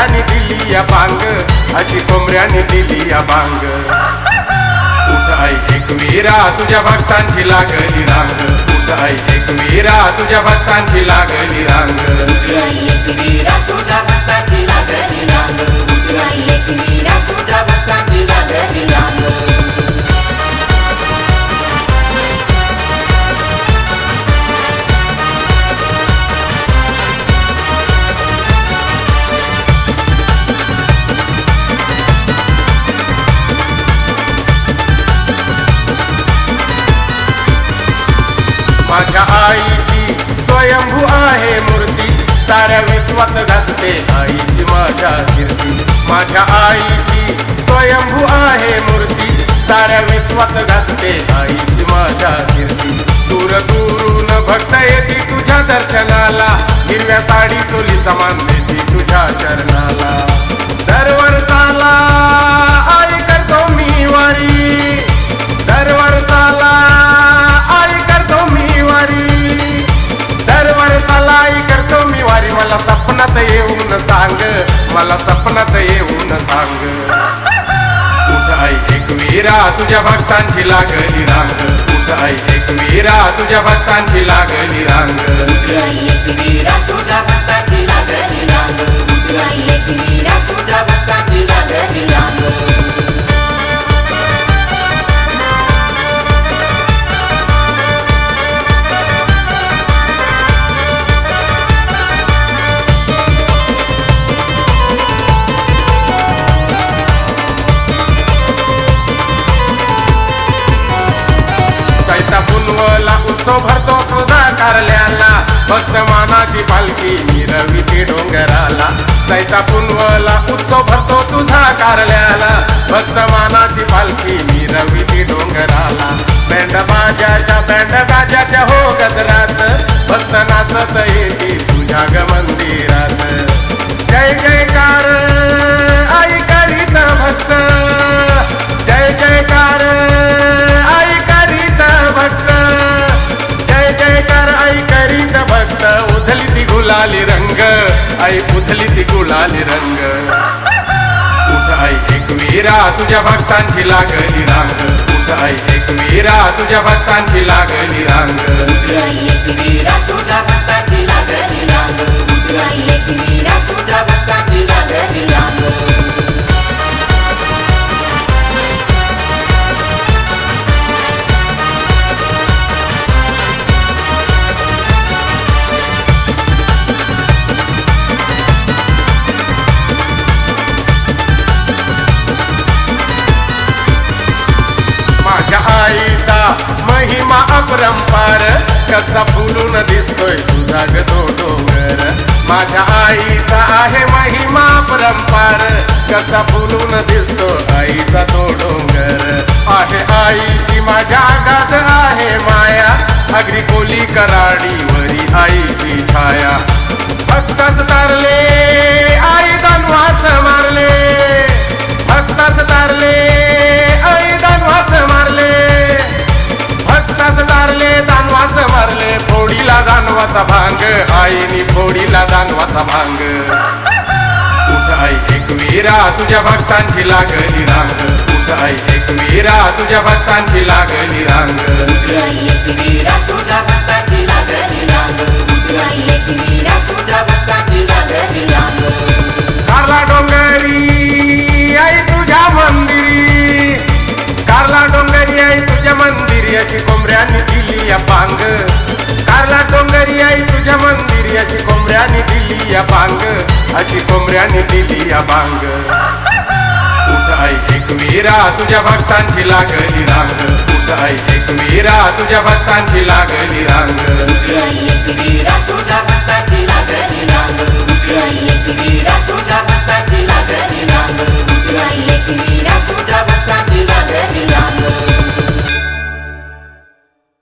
अशी दिली या बांग. अशी कोंबड्यानी दिली या बांग. उठ आई एकवीरा तुझ्या भक्तांची लागली रांग. उठ आई एकवीरा तुझ्या भक्तांची लागली स्वयंभू आहे मूर्ती. साऱ्या विश्वात गाजते आईची माझ्या कीर्ती. माझ्या आईची स्वयंभू आहे मूर्ती. साऱ्या विश्वात गाजते आईची माझ्या कीर्ती. दूर दूरून भक्त येते तुझ्या दर्शनाला. हिरव्या साडी चोली समान देते तुझ्या चरणाला. स्वप्नात येऊन सांग. मला स्वप्नात येऊन सांग. उठ आई एकवीरा तुझ्या भक्तांची लागली रांग. उठ आई एकवीरा तुझ्या भक्तांची लागली रांग. एक वीरा तुझ्या भक्तांची लागली रांग. उतराई एकवीरा तुझ्या सैता उत्सव भरतो तुझा कारल्याला. भक्त मानाची पालखी मिरविती डोंगराला. सैता पुनवला उत्सव भरतो तुझा कारल्याला. भक्त मानाची पालखी मिरविती डोंगराला. बँड बाजाच्या बँड बाजाच्या हो गजरात. रंग. उठ आई एकवीरा तुझ्या भक्तांची लागली रांग. उठ आई एकवीरा तुझ्या भक्तांची लागली रांग. कसा फुलून दिसतोय तुझा गो डोंगर. माझ्या आईचा आहे महिमा परंपार कसा फुलून दिसतो आईचा तो डोंगर. आहे आईची माझ्या गात आहे माया. अग्री कोली कराडी वरी आईची छाया. भक्तच तरले फोडीला दानवाचा भांग आईनी फोडीला दानवाचा भांग. उठ आई एकवीरा तुझ्या भक्तांची लागली रांग? उठ आई एकवीरा तुझ्या भक्तांची लागली रांग? उतराई तुझ्या भक्तांची लागली रांग? उतराई एकवीरा तुझ्या मला डोंगरी आई तुझ्या मंदिरी अशी कोंबऱ्याने दिली या बांग. अशी कोंबऱ्याने दिली या बांग. आई एक वीरा तुझ्या भक्तांची लागली रांग. एक मीरा तुझ्या भक्तांची लागली रांग. एक वीरा तुझ्या भक्तांची लागली रांग.